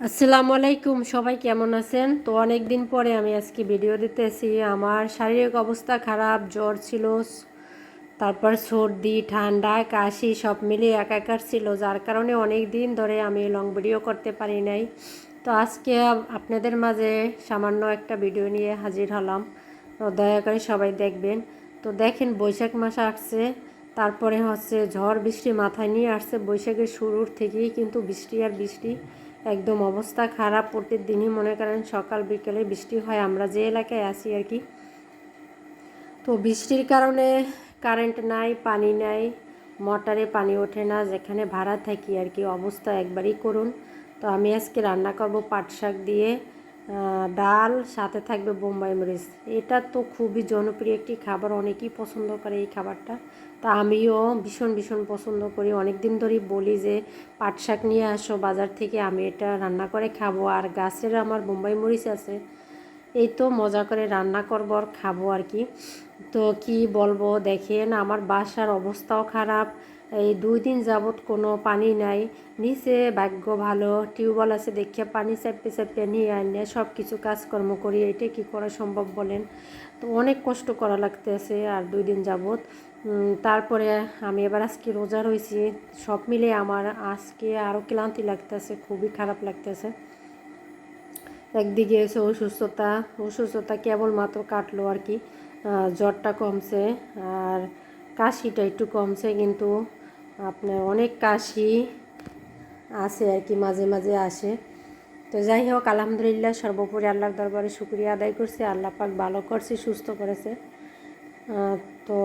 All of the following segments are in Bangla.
আসসালামু আলাইকুম, সবাই কেমন আছেন? তো অনেক দিন পরে আমি আজকে ভিডিও দিতেছি। আমার শারীরিক অবস্থা খারাপ, জ্বর ছিল, তারপর সর্দি, ঠান্ডা, কাশি, সব মিলিয়ে একাকার ছিল। যার কারণে অনেক দিন ধরে আমি লং ভিডিও করতে পারি নাই। তো আজকে আপনাদের মাঝে সামান্য একটা ভিডিও নিয়ে হাজির হলাম। তো দয়া করে সবাই দেখবেন। তো দেখেন, বৈশাখ মাস আসছে। তারপরে হচ্ছে ঝড়, বৃষ্টি মাথায় নিয়ে আসছে। বৈশাখের শুরুর থেকেই কিন্তু বৃষ্টি আর বৃষ্টি। একদম অবস্থা খারাপ, প্রতিদিনই মনে করেন সকাল বিকেলে বৃষ্টি হয়। আমরা যে এলাকায় আসি আর কি। তো বৃষ্টির কারণে কারেন্ট নাই, পানি নাই, মোটরে পানি ওঠে না, যেখানে ভাড়া থাকি আর কি। অবস্থা একবারই করুন। তো আমি আজকে রান্না করব পাট শাক দিয়ে। ডাল, সাথে থাকবে বোম্বাই মরিচ। এটা তো খুবই জনপ্রিয় একটি খাবার, অনেকেই পছন্দ করে এই খাবারটা। তা আমিও ভীষণ ভীষণ পছন্দ করি। অনেক দিন ধরেই বলি যে, পাট শাক নিয়ে আসো, বাজার থেকে আমি এটা রান্না করে খাব। আর গাছের আমার বোম্বাই মরিচ আছে এই তো মজা করে রান্না করব আর খাব আর কি। তো কি বলব, দেখেন আমার বাসার অবস্থাও খারাপ। এই দুই দিন যাবৎ কোনো পানি নাই। নিচে ভাগ্য ভালো, টিউবওয়েল আছে দেখে পানি চাপে চাপে নিয়ে আনিয়ে সব কিছু কাজকর্ম করি। এটা কি করা সম্ভব বলেন? তো অনেক কষ্ট করা লাগতেছে আর দুই দিন যাবৎ। তারপরে আমি এবার আজকে রোজা রয়েছি সব মিলে আমার আজকে আরও ক্লান্তি লাগতেছে, খুবই খারাপ লাগতেছে। একদিকে এসে অসুস্থতা অসুস্থতা কেবলমাত্র কাটলো আর কি। জ্বরটা কমছে আর কাশিটা একটু কমছে, কিন্তু আপনার অনেক কাশি আসে আর কি, মাঝে মাঝে আসে। তো যাই হোক, আলহামদুলিল্লাহ সর্বোপরি আল্লাহর দরবারে শুক্রিয়া আদায় করছি, আল্লাহ পাক ভালো করছে, সুস্থ করেছে। তো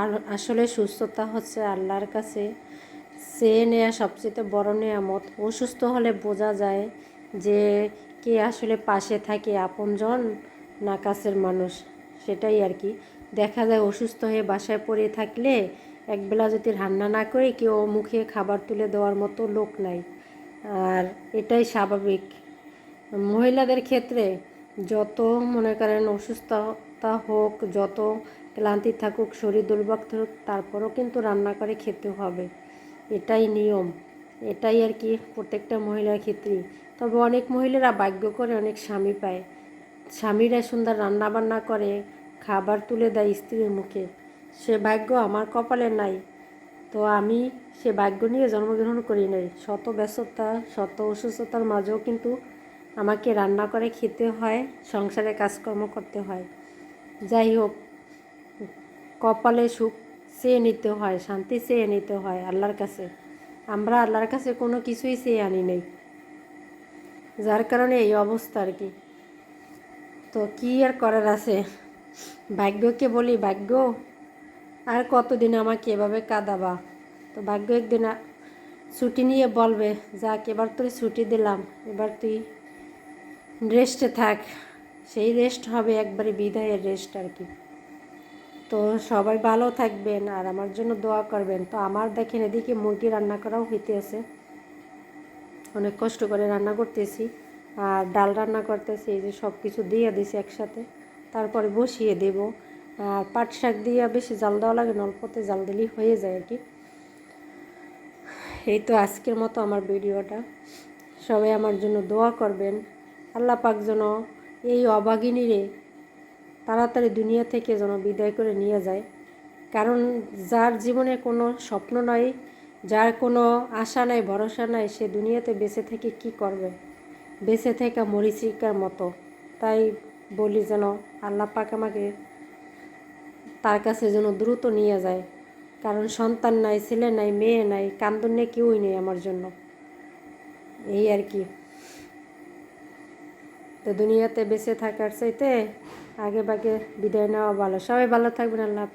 আর আসলে সুস্থতা হচ্ছে আল্লাহর কাছে। সে নেয়া সবচেয়ে বড় নেয়ামত। অসুস্থ হলে বোঝা যায় যে কে আসলে পাশে থাকে আপনজন না কাছের মানুষ? সেটাই আর কি। দেখা যায় অসুস্থ হয়ে বাসায় পড়ে থাকলে একবেলা যদি রান্না না করে কেউ মুখে খাবার তুলে দেওয়ার মতো লোক নাই। আর এটাই স্বাভাবিক। মহিলাদের ক্ষেত্রে যত মনে করেন অসুস্থতা হোক, যত ক্লান্তি থাকুক, শরীর দুর্বল থাকুক, তারপরেও কিন্তু রান্না করে খেতে হবে। এটাই নিয়ম। এটাই আর কি প্রত্যেকটা মহিলার ক্ষেত্রেই। তবে অনেক মহিলারা ভাগ্য করে অনেক স্বামী পায়। স্বামীরা সুন্দর রান্নাবান্না করে, খাবার তুলে দেয় স্ত্রীর মুখে। সে ভাগ্য আমার কপালে নাই। তো আমি সে ভাগ্য নিয়ে জন্মগ্রহণ করি নাই। শত ব্যস্ততা, শত অসুস্থতার মাঝেও কিন্তু আমাকে রান্না করে খেতে হয়, সংসারে কাজকর্ম করতে হয়। যাই হোক, কপালে সুখ চেয়ে নিতে হয়, শান্তি চেয়ে নিতে হয় আল্লাহর কাছে। আমরা আল্লাহর কাছে কোনো কিছুই চেয়ে আনি নেই। যার কারণে এই অবস্থা আর কি। তো কি আর করার আছে? ভাগ্যকে বলি, ভাগ্য আর কতদিন আমাকে এভাবে কাঁদাবা? তো ভাগ্য একদিন ছুটি নিয়ে বলবে, যাক, এবার তুই ছুটি দিলাম, এবার তুই রেস্টে থাক। সেই রেস্ট হবে একবারে বিদায়ের রেস্ট আর কি। তো সবাই ভালো থাকবেন আর আমার জন্য দোয়া করবেন। তো আমার দেখেন এদিকে মুরগি রান্না করাও হইতেছে। অনেক কষ্ট করে রান্না করতেছি। আর ডাল রান্না করতেছি, এই যে সব কিছু দিয়ে দিছি একসাথে। তারপরে বসিয়ে দেব। আর পাট শাক দিয়ে বেশি জাল দেওয়া লাগে না, অল্পতে জাল দিলেই হয়ে যায় আর কি। এই তো আজকের মতো আমার ভিডিওটা। সবাই আমার জন্য দোয়া করবেন। আল্লাহ পাক যেন এই অবাগিনীরে তাড়াতাড়ি দুনিয়া থেকে যেন বিদায় করে নিয়ে যায়। কারণ যার জীবনে কোনো স্বপ্ন নাই, যার কোনো আশা নাই, ভরসা নাই, সে দুনিয়াতে বেঁচে থেকে কি করবে? বেঁচে থেকে মরিচিকার মতো। তাই বলি যেন আল্লাহ পাক আমাকে তার কাছে যেন দ্রুত নিয়ে যায়। কারণ সন্তান নাই, ছেলে নাই, মেয়ে নাই, কান্দনে কেউই নেই আমার জন্য। এই আর কি। তো দুনিয়াতে বেঁচে থাকার চাইতে আগে বাগে বিদায় নেওয়া ভালো সবাই ভালো থাকবেন আল্লাহ।